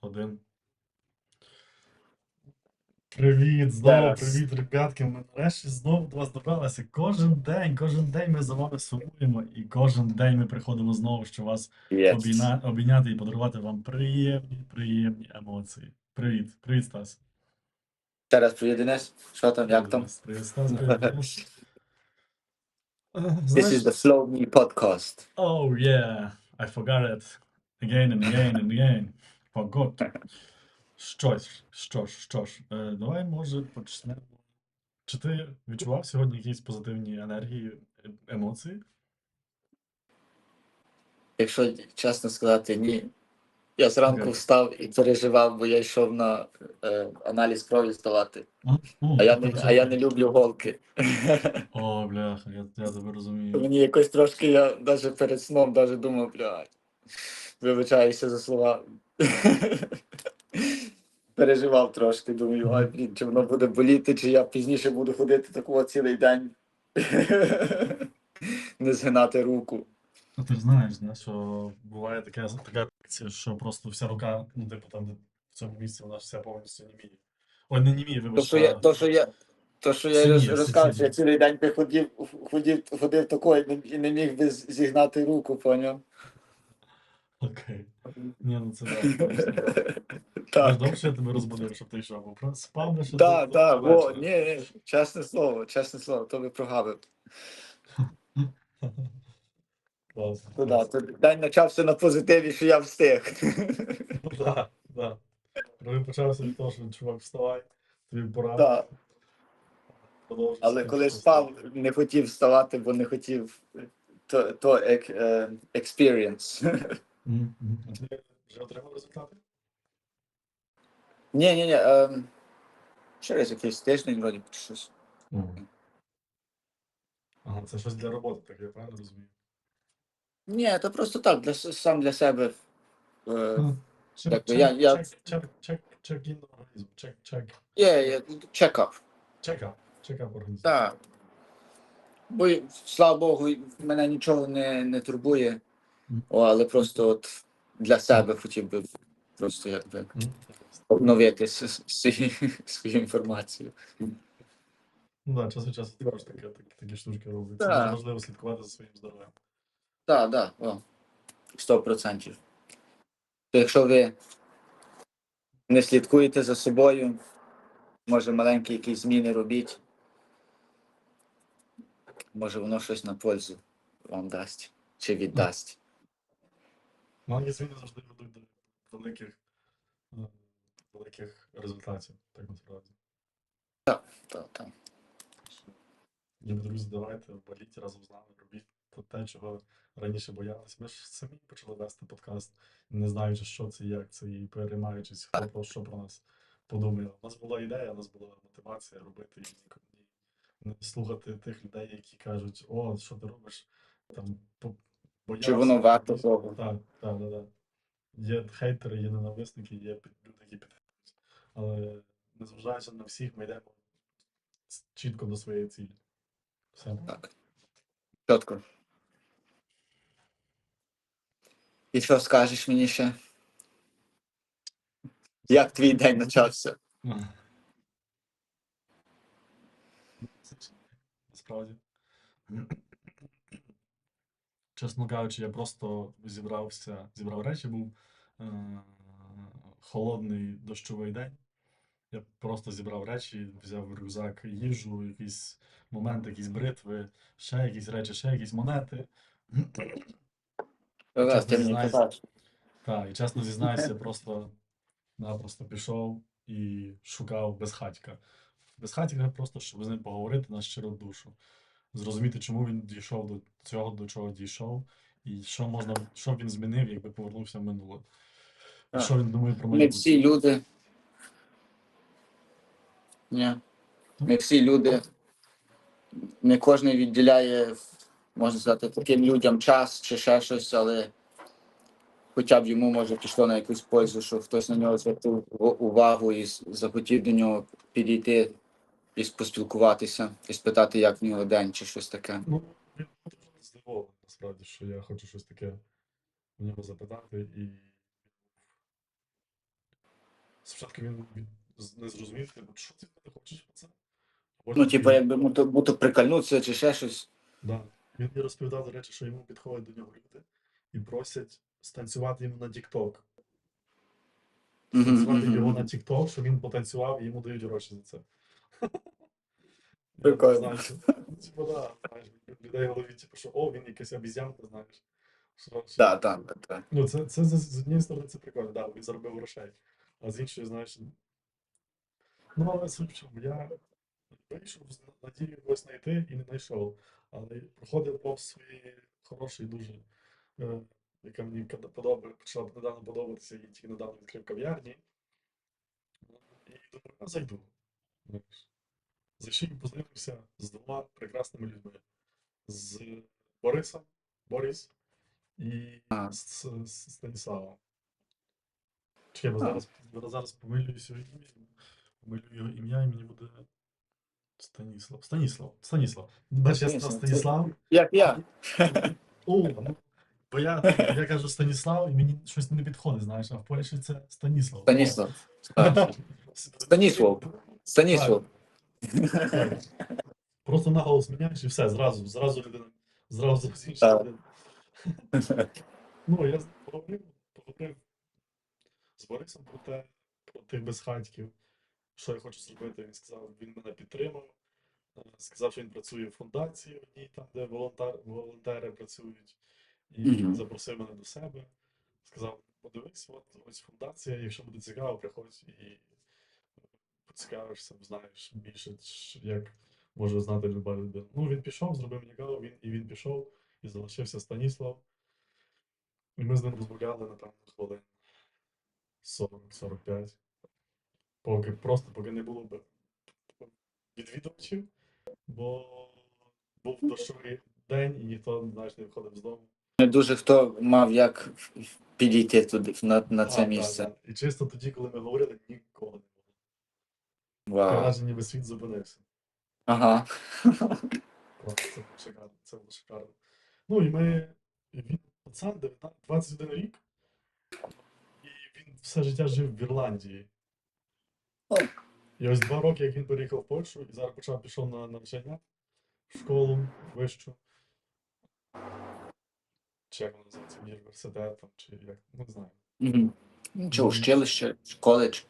Один. Привіт, знову привіт, ребятки. Ми нарешті знову до вас добралися. Кожен день, кожен день ми за вами сумуємо, і кожен день ми приходимо знову, щоб вас Yes. обійна... обійняти і подарувати вам приємні, приємні емоції. Привіт, привіт, Стас. Ще раз привіт, Денис. Що там, як там? Привіт, Стас, привіт. Денис. This is the Flow Me podcast. Oh yeah, I forgot it. Again and again and again. Forgot. Що ж, що ж, що ж, е, давай, може, почнемо. Чи ти відчував сьогодні якісь позитивні енергії, е- емоції? Якщо чесно сказати, ні. Я зранку Окей. встав і переживав, бо я йшов на е, аналіз крові здавати. Ну, А я не, а я не люблю голки. О, бляха, я, я тебе розумію. Мені якось трошки я навіть перед сном даже думав, блядь, вибачаюся за слова. Переживав трошки, думаю, ай, блін, чи воно буде боліти, чи я пізніше буду ходити такого цілий день. Не згинати руку. Ну, ти ж знаєш, да, що буває така, така реакція, що просто вся рука, ну, типу, там, в цьому місці вона ж вся повністю німіє. Ой, не німіє, То, вибач. що я, то, що я, то, що я роз, розказав, що я цілий день би ходив, ходив, ходив такою і не- міг би зігнати руку, поняв? Окей. Ні, ну це да, звісно. Так. Добре, що я тебе розбудив, щоб ти йшов, бо про- спав би ще Так, до- так, до о, вечора. ні, ні, чесне слово, чесне слово, то би прогавив. Клас, Ну, да, клас. то день почався на позитиві, що я встиг. Ну, да, да. Коли почався від того, що чувак, вставай, тобі пора. Продовжуй Але коли спав, не хотів вставати, бо не хотів то, то ек, е, experience. А ти вже отримав результати? Ні, ні, ні. ем, Через якийсь тиждень, вроді, щось. Ага, це щось для роботи, так я правильно розумію? Ні, то просто так, для, с- сам для себе. Е, Ну, Чек, Так, чек, я- я- чек, чек, чек, чек ін організм, чек, чек, Є, є, чекап. чекап, чекап організм. Так. Бо, слава Богу, мене нічого не, не турбує. О, але просто от для себе хотів би просто якби обновити свою інформацію. Ну так, час від часу також таке, такі, такі штучки роблять. Це дуже важливо слідкувати за своїм здоров'ям. Так, так, о, 100%. То якщо ви не слідкуєте за собою, може маленькі якісь зміни робіть. Може воно щось на пользу вам дасть чи віддасть. Маленькі зміни завжди ведуть до великих, е, великих результатів, так насправді. Так, так. так. Любі друзі, давайте боліть разом з нами, робіть те, чого раніше боялись. Ми ж самі почали вести подкаст, не знаючи, що це, і як це, і переймаючись, хто про що про нас подумає. У нас була ідея, у нас була мотивація робити і слухати тих людей, які кажуть, о, що ти робиш? Там Чи воно варто якось». того? Так, так, так, так. Є хейтери, є ненависники, є під- люди, які підтримують. Але незважаючи на всіх, ми йдемо с- чітко до своєї цілі. Все. Так. Чітко. І що скажеш мені ще? Як твій день почався? Насправді. Чесно кажучи, я просто зібрався, зібрав речі, був е- холодний дощовий день. Я просто зібрав речі, взяв рюкзак їжу, якийсь момент, якісь бритви, ще якісь речі, ще якісь монети. Раз, ти мені зізнаюся. казав. Так, і чесно зізнаюся, я просто напросто пішов і шукав безхатька. Безхатька просто, щоб з ним поговорити на щиру душу, зрозуміти, чому він дійшов до цього, до чого дійшов, і що можна, що б він змінив, якби повернувся в минуле. Так. що він думає про Ми майбутнє. всі люди. Ні. Ми всі люди. Не кожен відділяє, можна сказати, таким людям час чи ще щось, але хоча б йому може пішло на якусь пользу, що хтось на нього звернув увагу і захотів до нього підійти і поспілкуватися, і спитати, як в нього день чи щось таке. Ну, він здивований, насправді, що я хочу щось таке в нього запитати, і спочатку він, не зрозумів, типу, що ти не хочеш про це? Ну, типу, якби будто прикольнутися чи ще щось. Да. Він мені розповідав, до речі, що йому підходять до нього люди і просять станцювати йому на TikTok. Мгм, Станцювати його на TikTok, що він потанцював і йому дають гроші за це. Прикольно. ну, Типу, да, знаєш, людей в голові, типу, що о, він якась обіз'янка, знаєш. Так, так, так. Ну, це, це з, з однієї сторони це прикольно, да, він заробив грошей. А з іншої, знаєш. Ну, але суть в чому, я вийшов з надією когось знайти і не знайшов. Але проходив повз свої хороші, дуже, е, яка мені подобає, почала недавно подобатися і тільки недавно відкрив кав'ярні. І думаю, я зайду. Зайшов і познайомився з двома прекрасними людьми. З Борисом, Борис і з, з, з Станіславом. Бо А. зараз, зараз ім'я. Помилю його ім'я і мені буде Станіслав. Станіслав. Станіслав. Бачиш, я сказав Станіслав. Станіслав. Як я? О, ну, бо я, я кажу Станіслав, і мені щось не підходить, знаєш, а в Польщі це Станіслав. Станіслав. Станіслав. Станіслав. Просто наголос міняєш і все, зразу, зразу людина, зразу зовсім інша людина. Ну, я з- поговорив, з Борисом про те, про тих безхатьків, що я хочу зробити. Він сказав, він мене підтримав. е, Сказав, що він працює в фундації одній, там, де волонтер, волонтери працюють, і Мгм. запросив мене до себе. Сказав, подивись, от ось фундація, якщо буде цікаво, приходь і поцікавишся, знаєш більше, як може знати люба людина. Ну, він пішов, зробив мені він, і він пішов, і залишився Станіслав. І ми з ним розмовляли, напевно, хвилин 40-45. Поки просто поки не було б відвідувачів, бо був дощовий день і ніхто, знаєш, не виходив з дому. Не дуже хто мав як підійти туди на, на це да, місце. да. І чисто тоді, коли ми говорили, нікого не Вау. враження, ніби світ зупинився. Ага. Клас, це було шикарно, це було шикарно. Ну і ми. Він пацан 19 21 рік, і він все життя жив в Ірландії. О. І ось два роки, як він переїхав в Польщу, і зараз почав пішов на навчання в школу вищу. Чи як воно називається, університет там, чи як, не знаю. Мгм. Нічого, училище, коледж.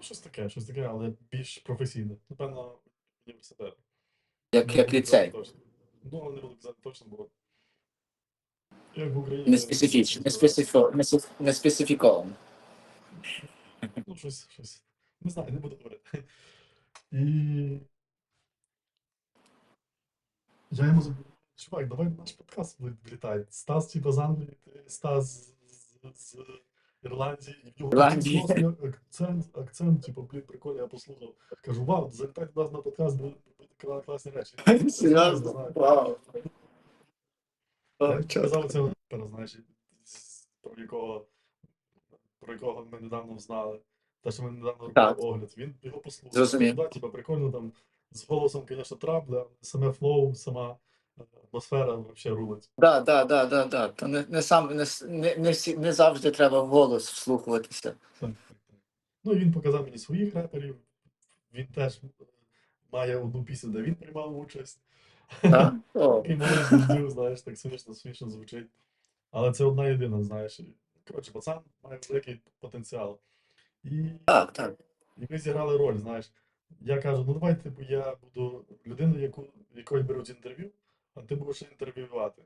Ну, щось таке, щось таке, але більш професійне. Напевно, університет. Як, як ліцей. Ну, але не буду казати точно, бо. Як в Україні. Не специфічно, не специфо, не, спе- не специфіковано. Ну, щось, щось. Не знаю, не буду говорити. І. Я йому забув. Чувак, давай на наш подкаст влі- влітай. Стас, типа, з Англії, ти Стас з, з, з Ірландії, і в нього класний акцент, акцент, типу, блін, прикольно, я послухав. Кажу, вау, залітай до нас на подкаст, буде буде класні речі. Серйозно? Вау. Я казав цього репера, знаєш, з- про якого, про якого ми недавно знали. Те, що ми недавно робили огляд. Він його послухав. Зрозумів. Да, типа, прикольно там з голосом, звісно, трабли, але саме флоу, сама атмосфера взагалі рулить. Да, да, да, да, да. То не, не сам не, с- не, не, всі, не завжди треба в голос вслухуватися. Так, так, так. Ну і він показав мені своїх реперів. Він теж е, має одну пісню, де він приймав участь. Так? О, Такий малий звіздю, знаєш, так смішно, смішно звучить. Але це одна єдина, знаєш. І, Коротше, пацан має великий потенціал. І, так, так. і ми зіграли роль, знаєш. Я кажу, ну давай, типу, я буду людиною, яку, якої беруть інтерв'ю, ти будеш інтерв'ювати.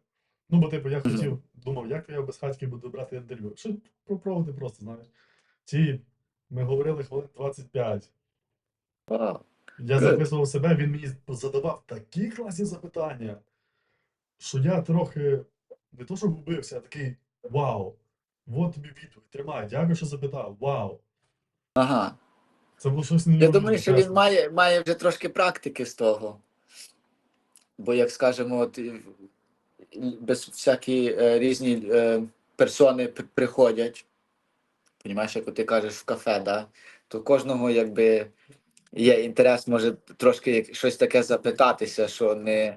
Ну, бо, типу, я хотів, думав, як я без хатьки буду брати інтерв'ю. Що попробувати просто, знаєш. Ті, ми говорили хвилин 25. Вау. Я записував себе, він мені задавав такі класні запитання, що я трохи не то, що губився, а такий вау. От тобі відповідь, тримай, дякую, що запитав. Вау. Ага. Це було щось Я думаю, що він має, має вже трошки практики з того. Бо, як скажемо, от, без всякі е, різні е, персони приходять. Понімаєш, як ти кажеш в кафе, да? то кожного якби є інтерес, може трошки щось таке запитатися, що не,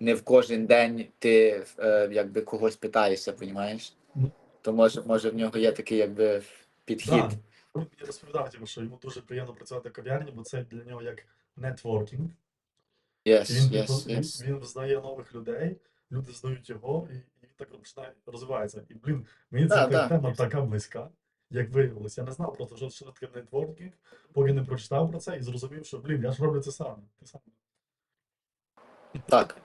не в кожен день ти е, якби когось питаєшся, понімаєш? Ну. То може, може в нього є такий якби підхід. Да. він мені розповідав, що йому дуже приємно працювати в кав'ярні, бо це для нього як нетворкінг. Yes, він, yes, він, yes. він знає нових людей, люди знають його, і, і він так починає розвивається. І блін, мені ця Да, та- да. тема така близька, як виявилось. Я не знав просто, що, що таке нетворкінг, поки не прочитав про це і зрозумів, що блін, я ж роблю це сам. Те саме. Так,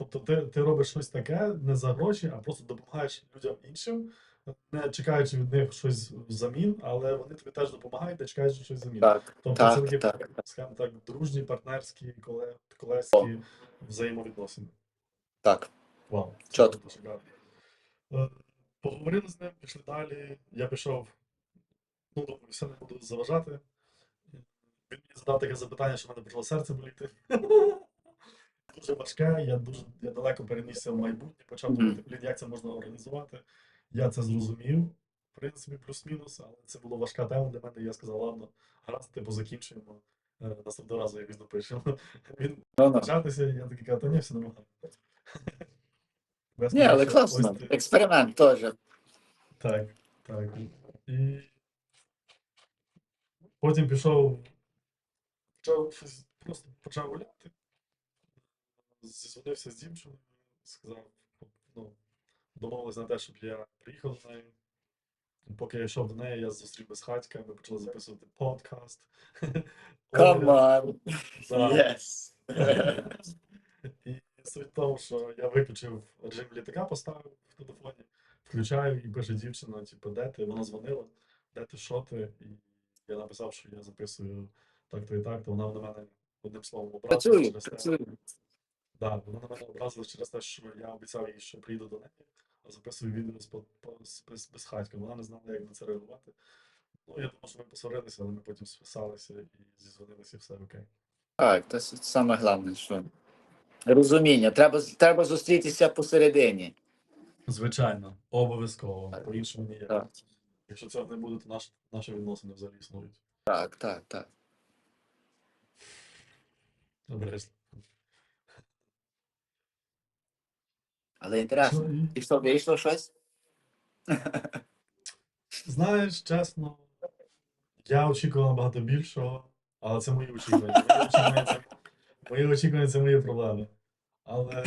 Тобто ти, ти робиш щось таке не за гроші, а просто допомагаєш людям іншим, не чекаючи від них щось взамін, але вони тобі теж допомагають, не чекаючи щось взамін. так, Тобто це такі, так. скажімо так, дружні, партнерські, коле- колеські взаємовідносини. Так. Вау, шикарно. Е, Поговорили з ним, пішли далі. Я пішов, ну, думаю, все не буду заважати. Він мені задав таке запитання, що в мене почало серце боліти. Дуже важке, я дуже я далеко перенісся в майбутнє, почав думати, блін, як це можна організувати. Я це зрозумів, в принципі, плюс-мінус, але це була важка тема для мене. Я сказав, ладно, гаразд, типу закінчуємо. Е, Наступного разу якось допишемо. Він Ну, початися, я такий кажу, та ні, все нормально. Ні, але класно. Експеримент теж. Так, так. І потім пішов, почав просто почав гуляти. Зізвонився з дівчиною, сказав, ну, домовились на те, щоб я приїхав до неї. Поки я йшов до неї, я зустрів безхатька, ми почали записувати подкаст. Come on. Yes. І суть в тому, що я виключив режим літака, поставив в телефоні, включаю і пише дівчина, типу, де ти? Вона дзвонила, де ти, що ти? І я написав, що я записую так-то і так, то вона на мене одним словом образилась Працюю, через те. Да, вона на мене образилась через те, що я обіцяв їй, що приїду до неї, записую відео з, по- по- з, без, хатька. Вона не знала, як на це реагувати. Ну, я думав, що ми посварилися, але ми потім списалися і зізвонилися, і все окей. Так, це саме головне, що розуміння. Треба, треба зустрітися посередині. Звичайно, обов'язково. По-іншому ніяк. Так. Якщо цього не буде, то наш, наші відносини взагалі існують. Так, так, так. Добре. Але інтересно. І- що, вийшло щось? Знаєш, чесно, я очікував набагато більшого, але це мої очікування. Мої очікування це, мої очікування це мої проблеми. Але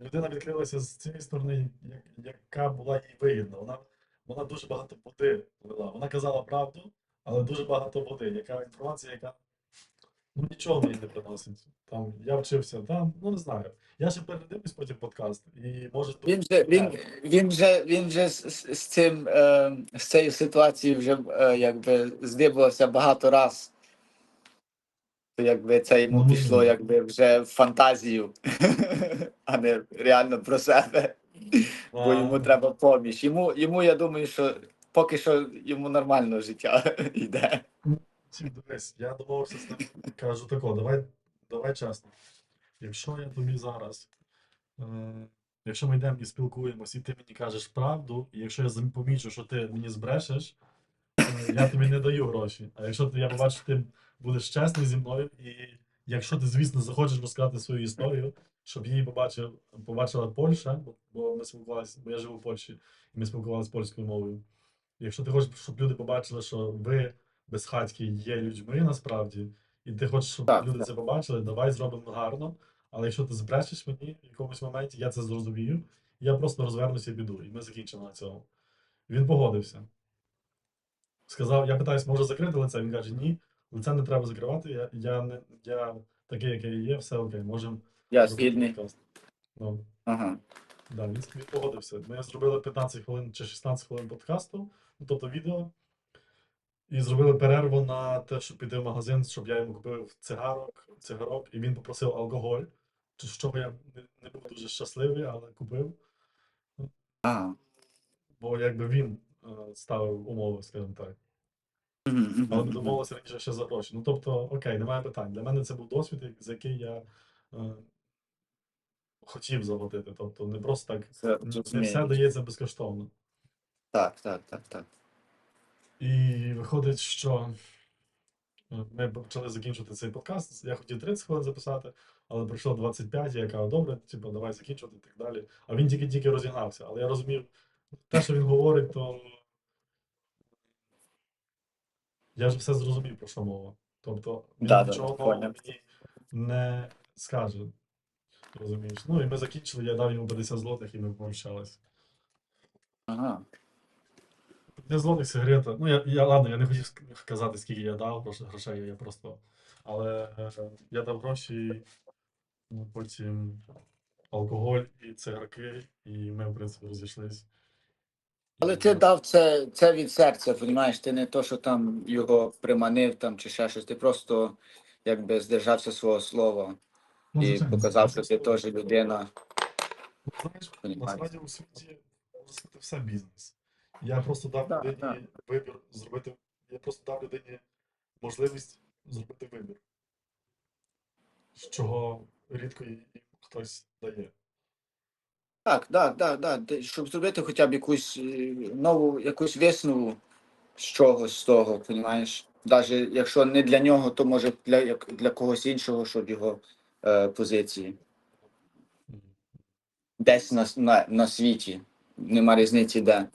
людина відкрилася з цієї сторони, як- яка була їй вигідна. Вона, вона дуже багато води вела. Вона казала правду, але дуже багато води. Яка інформація, яка ну, нічого мені не приносить. Там, я вчився там, ну не знаю. Я ще передивлюсь потім подкаст, і може тут. Він же, він, він же, він же з, з, цим, е, з цією ситуацією вже е, якби здибувався багато раз. То Якби це йому Ну, пішло якби вже в фантазію, а не реально про себе. Бо йому треба поміч. Йому, йому я думаю, що поки що йому нормально життя йде. Дивись, я домовився з ним, кажу тако, давай, давай чесно. Якщо я тобі зараз, е, якщо ми йдемо і спілкуємось, і ти мені кажеш правду, і якщо я помічу, що ти мені збрешеш, е, я тобі не даю гроші. А якщо ти, я побачу, ти будеш чесний зі мною, і якщо ти, звісно, захочеш розказати свою історію, щоб її побачив, побачила Польща, бо ми спілкувалися, бо я живу в Польщі, і ми спілкувалися польською мовою. Якщо ти хочеш, щоб люди побачили, що ви безхатьки є людьми насправді, і ти хочеш, щоб Так, люди так. це побачили, давай зробимо гарно. Але якщо ти збрешеш мені в якомусь моменті, я це зрозумію, я просто розвернуся і піду, і ми закінчимо на цьому. Він погодився. Сказав, я питаюсь, може закрити лице? Він каже, ні, лице не треба закривати. Я, я, не, я такий, який є, все окей, можемо Я згідний. Ну, Ага. Да, він, він погодився. Ми зробили 15 хвилин чи 16 хвилин подкасту, ну, тобто відео. І зробили перерву на те, щоб піти в магазин, щоб я йому купив цигарок, цигарок, і він попросив алкоголь. З чого я не, був дуже щасливий, але купив. Ага. Бо якби він е, ставив умови, скажімо так. Але ми домовилися раніше ще за гроші. Ну тобто, окей, немає питань. Для мене це був досвід, за який я е, хотів заплатити. Тобто не просто так. Це Не все дається безкоштовно. Так, так, так, так. І виходить, що е, ми почали закінчувати цей подкаст. Я хотів 30 хвилин записати, але пройшло 25, і я кажу, добре, типу, давай закінчувати і так далі. А він тільки-тільки розігнався. Але я розумів, те, що він говорить, то я вже все зрозумів, про що мова. Тобто, він Да, нічого да, мені не скаже. Розумієш? Ну і ми закінчили, я дав йому 50 злотих і ми помщались. Ага. Не злотих сигарета. Ну, я, я ладно, я не хотів казати, скільки я дав, просто грошей я просто. Але е, я дав гроші, ну, потім алкоголь і цигарки, і ми, в принципі, розійшлись. Але ти дав це, це від серця, розумієш? Ти не то, що там його приманив там чи ще щось, ти просто якби здержався свого слова Ну, і показав, що це ти теж людина. Ну, Знаєш, насправді у світі сказати все бізнес. Я просто дав Да, людині да. вибір зробити. Я просто дав людині можливість зробити вибір. Чого рідко їм хтось дає. Так, так, так, так. Щоб зробити хоча б якусь е, нову, якусь виснову з чогось з того, розумієш? Навіть якщо не для нього, то може для, як- для когось іншого, щоб його е, позиції. Десь на, на, на світі. Нема різниці де.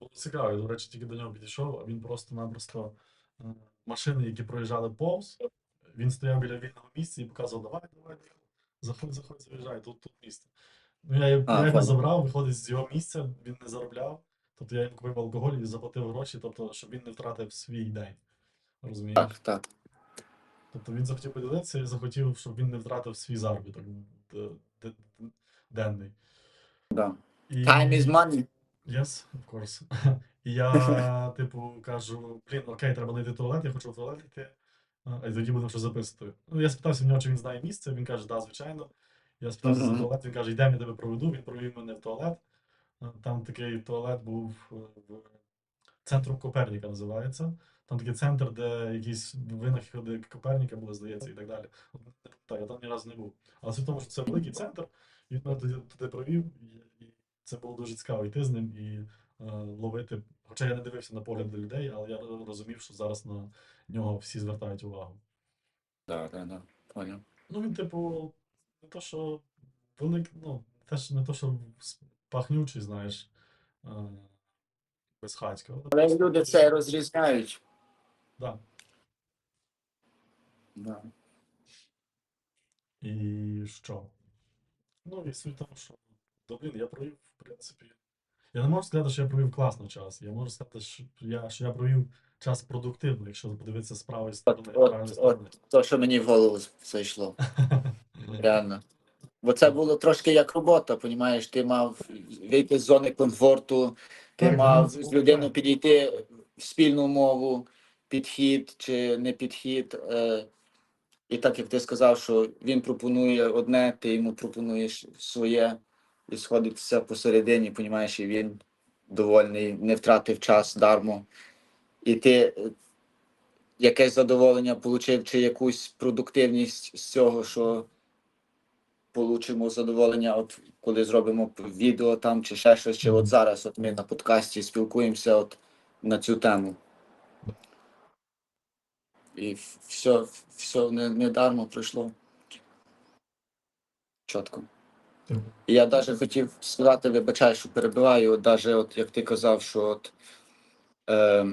Було цікаво, я, до речі, тільки до нього підійшов, а він просто-напросто е, машини, які проїжджали повз, він стояв біля вільного місця і показував, давай, давай, заходь, заходь, заїжджай, тут, тут місце. Ну, я, його- я забрав, виходить з його місця, він не заробляв, тобто я йому купив алкоголь і заплатив гроші, тобто, щоб він не втратив свій день. Розумієш? Так, так. Тобто він захотів поділитися і захотів, щоб він не втратив свій заробіток д- денний. Да. І... Time is money. Yes, of course. І я, типу, кажу, блін, окей, треба знайти туалет, я хочу в туалет йти, а тоді будемо щось записувати. Ну, я спитався в нього, чи він знає місце, він каже, да, звичайно. Я спитався за туалет, він каже, йдемо, я тебе проведу, він провів мене в туалет. Там такий туалет був е, в центром Коперніка називається. Там такий центр, де якісь винаходи Коперніка були, здається, і так далі. Не я там ні разу не був. Але в тому, що це великий центр, він мене туди, туди провів, це було дуже цікаво йти з ним і е, ловити. Хоча я не дивився на погляди людей, але я розумів, що зараз на нього всі звертають увагу. Да, да. Понял. Ну, він, типу, не то, що велик, ну, теж не то, що пахнючий, знаєш, е, безхатько. Але люди це розрізняють. Да. Да. І що? Ну, і суть в що, блін, я провів, принципі. Я не можу сказати, що я провів класно час. Я можу сказати, що я, що я провів час продуктивно, якщо подивитися з правої сторони, От, от, сторони. от то, що мені в голову зайшло. Реально. Бо це було трошки як робота, понімаєш, ти мав вийти з зони комфорту, ти Так, мав ну, з це людиною підійти в спільну мову, підхід чи не підхід. Е, і так як ти сказав, що він пропонує одне, ти йому пропонуєш своє, і все посередині, понімаєш, і він довольний, не втратив час дармо. І ти е, якесь задоволення отримав, чи якусь продуктивність з цього, що получимо задоволення, от коли зробимо відео там чи ще щось, чи от зараз от ми на подкасті спілкуємося от на цю тему. І все, все не, не дармо пройшло. Чітко. Я навіть хотів сказати, вибачай, що перебиваю, навіть от як ти казав, що от, е,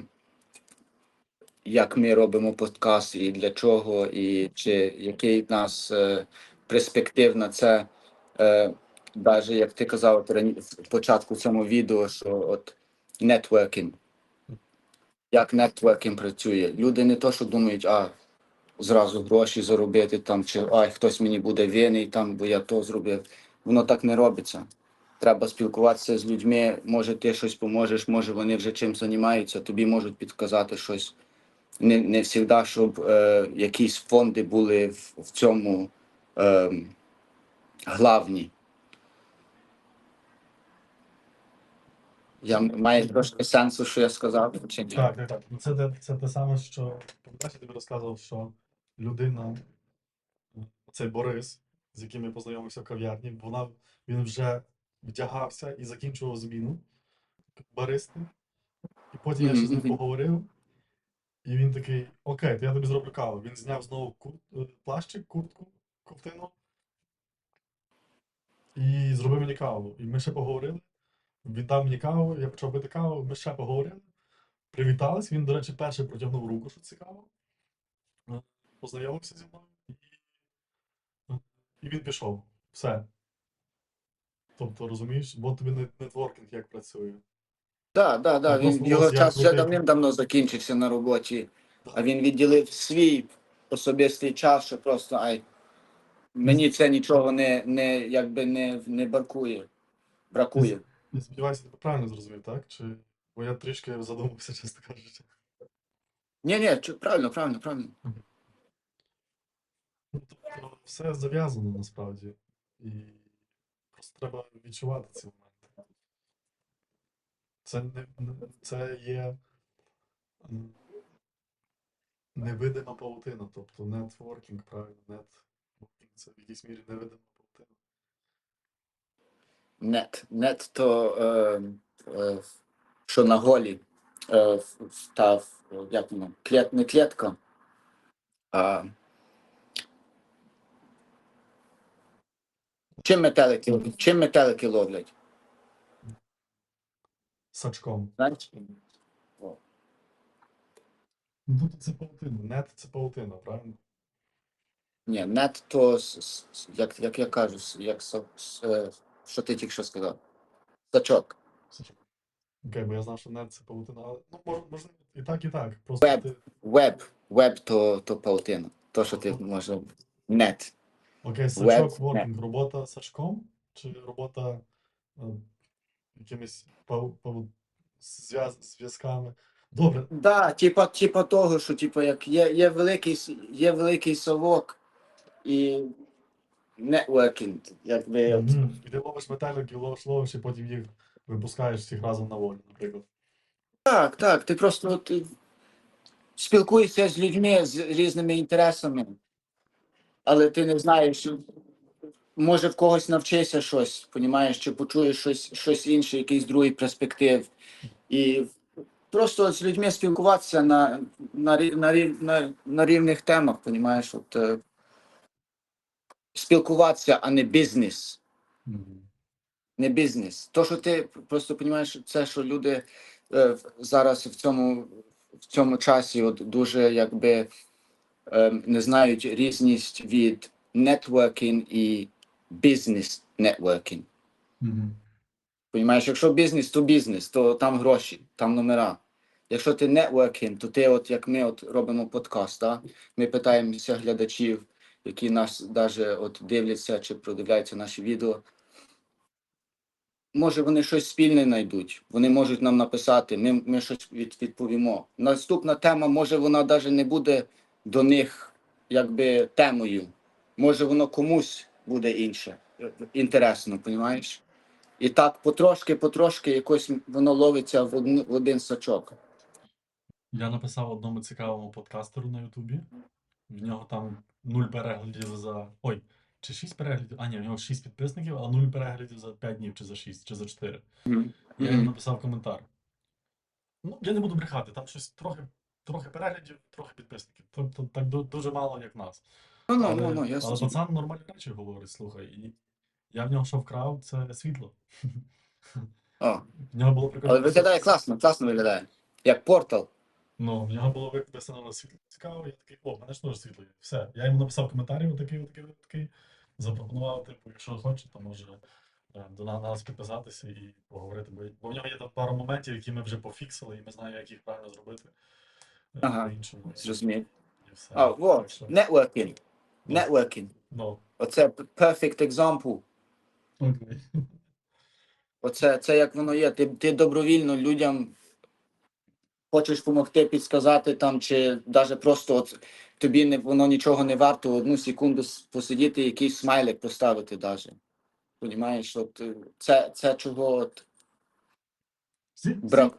як ми робимо подкаст і для чого, і чи який в нас е, перспектив на це. Е, навіть як ти казав от в початку цьому відео, що от нетворкінг. Як нетворкінг працює. Люди не то, що думають, а зразу гроші заробити там, чи ай, хтось мені буде винний, там, бо я то зробив. Воно так не робиться. Треба спілкуватися з людьми. Може, ти щось поможеш, може вони вже чим займаються, тобі можуть підказати щось. Не, не завжди, щоб е, якісь фонди були в, в цьому е, главні. Я має трошки сенсу, що я сказав, чи ні? Так, так, так. Ну, Це, те- це те саме, що я тобі розказував, що людина, цей Борис, з яким я познайомився в кав'ярні, вона, він вже вдягався і закінчував зміну баристи. І потім я ще з ним поговорив, і він такий: Окей, то я тобі зроблю каву. Він зняв знову кур... е, плащик, куртку, ковтину і зробив мені каву. І ми ще поговорили. Він дав мені каву, я почав пити каву, ми ще поговорили. привітались. Він, до речі, перший протягнув руку, що цікаво. Е, Познайомився зі мною і, він пішов. Все. Тобто, розумієш, бо тобі не- нетворкінг як працює. Так, так, так. Він просто його час вже давним-давно закінчився на роботі, а він відділив свій особистий час, що просто ай. Мені це нічого не, не якби не, не баркує. Бракує. Я сподіваюся, ти правильно зрозумів, так? Чи... Бо я трішки задумався, чесно кажучи. Ні, ні, чу- правильно, правильно, правильно. Ну, Тобто все зав'язано насправді. І просто треба відчувати ці моменти. Це не, це є невидима павутина, тобто нетворкінг, правильно, нетворкінг це в якійсь мірі невидима павутина. Нет. Нет то е, е, що на голі. Е, та як воно? Клет, не клітка. А, чим метелики, чим метелики ловлять? Сачком. Знаєш? Ну, це павутина, нет це павутина, правильно? Ні, нет то, як, як я кажу, як е, що ти тільки що сказав? Сачок. Сачок. Окей, бо я знав, що нет це павутина, але ну, мож- можливо, і так, і так. Просто Веб. ти. Веб. Веб то, то паутина. То, що ти може. Нет. Окей, Веб, сачок воркінг, робота сачком чи робота е, якимись пав, зв'яз, зв'язками? Добре, Да, типа, типа того, що типа як є, є великий с- є великий совок і нетворкінг, якби от, Мгм. і ти ловиш метеликів, ловиш, ловиш, і потім їх випускаєш всіх разом на волю, наприклад. так, так. Ти просто от, е, спілкуєшся з людьми з різними інтересами, але ти не знаєш, може в когось навчишся щось, понімаєш, чи почуєш щось, щось інше, якийсь другий перспектив. І просто з людьми спілкуватися на, на, на, на, на рівних темах, понімаєш, от, е, спілкуватися, а не бізнес. Не бізнес. То, що ти просто розумієш, це, що люди е, зараз в цьому, в цьому часі от дуже якби не знають різність від нетворкінг і бізнес нетворкінг. Понімаєш, якщо бізнес, то бізнес, то там гроші, там номера. Якщо ти нетворкінг, то ти, от як ми от робимо подкаст, та? ми питаємося глядачів, які нас даже от дивляться чи продивляються наші відео. Може, вони щось спільне знайдуть, вони можуть нам написати, ми, ми щось від, відповімо. Наступна тема, може, вона навіть не буде до них якби темою. Може, воно комусь буде інше, інтересно, розумієш? І так потрошки, потрошки якось воно ловиться в, одну, в один сачок. Я написав одному цікавому подкастеру на Ютубі. В нього там нуль переглядів за. Ой, чи 6 переглядів? А, ні, в нього 6 підписників, а нуль переглядів за 5 днів, чи за 6, чи за 4. Я йому написав коментар. Ну, я не буду брехати, там щось трохи, трохи переглядів, трохи підписників. Тобто так дуже мало, як нас. Ну, ну, Але, ну, ну, я але пацан нормальні речі говорить, слухай. І я в нього що вкрав, це світло. О, В нього було прикольно. але виглядає класно, класно виглядає. Як портал. Ну, в нього було виписано на світло цікаво, я такий, о, в мене ж теж світло є. Все. Я йому написав коментарі, отакий, отакий, отакий. Запропонував, типу, якщо хоче, то може е, до нас підписатися і поговорити. Бо в нього є там пару моментів, які ми вже пофіксили, і ми знаємо, як їх правильно зробити. Ага. Зрозумів. А, Так вот, що, нетворкінг. ну, Ну, Оце perfect example. окей. Оце це як воно є. Ти, ти добровільно людям хочеш допомогти, підсказати там, чи навіть просто от тобі не, воно нічого не варто одну секунду посидіти, якийсь смайлик поставити навіть. Понімаєш, от е, це, це чого от брак.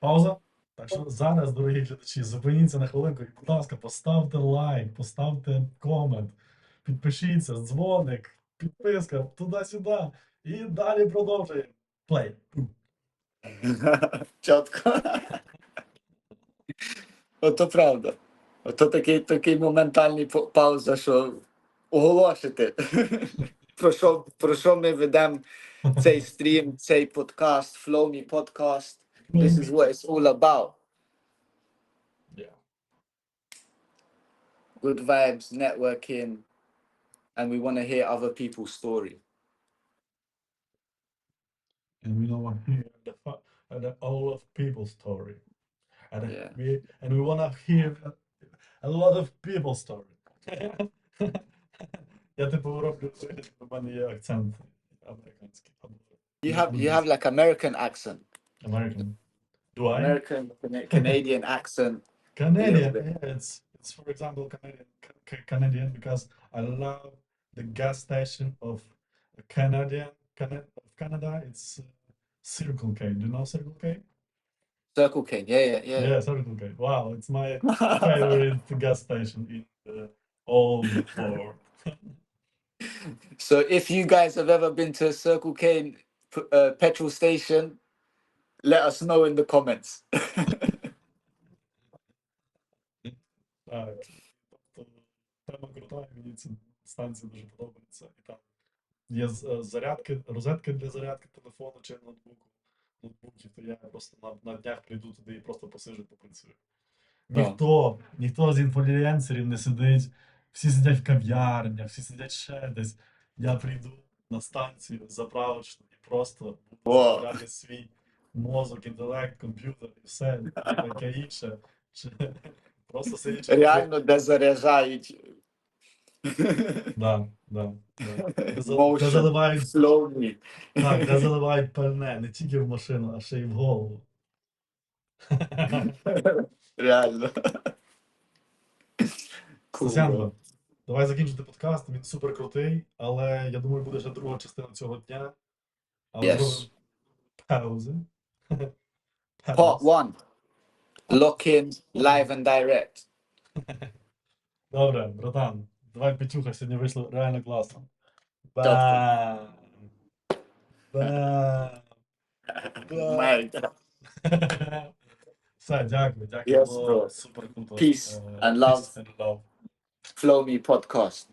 Пауза. Так що зараз, дорогі глядачі, зупиніться на хвилинку і, будь ласка, поставте лайк, поставте комент, підпишіться, дзвоник, підписка туди-сюди. І далі продовжуємо. Плей. Чітко. Ото правда. Ото такий, такий моментальний пауза, що оголошити. про, що, про що ми ведемо цей стрім, цей подкаст, Flow Me подкаст. This is what it's all about. Yeah. Good vibes, networking, and we want to hear other people's story. And we don't want to hear the, fu- uh, the all of people's story. And, uh, Yeah. we, and we want to hear a, a lot of people's story. Я типу роблю вигляд, у мене є акцент американський. або You have you have like American accent, American. Do I? American Canadian accent. Canadian. Yeah, it's it's for example Canadian Ca- Ca- Canadian because I love the gas station of Canadian Cana- of Canada. It's uh, Circle K. Do you know Circle K? Circle K. Yeah, yeah, yeah. Yeah, Circle K. Wow, it's my favorite gas station in the whole world. So if you guys have ever been to a Circle K uh, petrol station, let us know in the comments. Так. Тобто тема крута, і мені ці станції дуже подобаються. І там є з- е, зарядки, розетки для зарядки телефону чи ноутбуку. Ноутбуків, то я просто на, на днях прийду туди і просто посижу, попрацюю. Так. Ніхто, ніхто з інфлюенсерів не сидить, всі сидять в кав'ярнях, всі сидять ще десь. Я прийду на станцію заправочну і просто буду Во. заправляти свій мозок, інтелект, комп'ютер і все таке інше. Чи- Просто сидячи. Реально де заряджають. Да, да, да. Де, Motion. заливають, Slowly. так, де заливають пальне не тільки в машину, а ще й в голову. Реально. Bro. давай закінчити подкаст. Він супер крутий, але я думаю, буде ще друга частина цього дня. Але Yes. зробимо паузи. Part one. Lock in, live and direct. Добре, братан, давай п'ятюха, сьогодні вийшло реально класно. Добре. Бам! Бам! Бам! Mate. Все, дякую, дякую. Yes, було bro. супер круто. Peace Е, and love. peace and love. Flow Me podcast.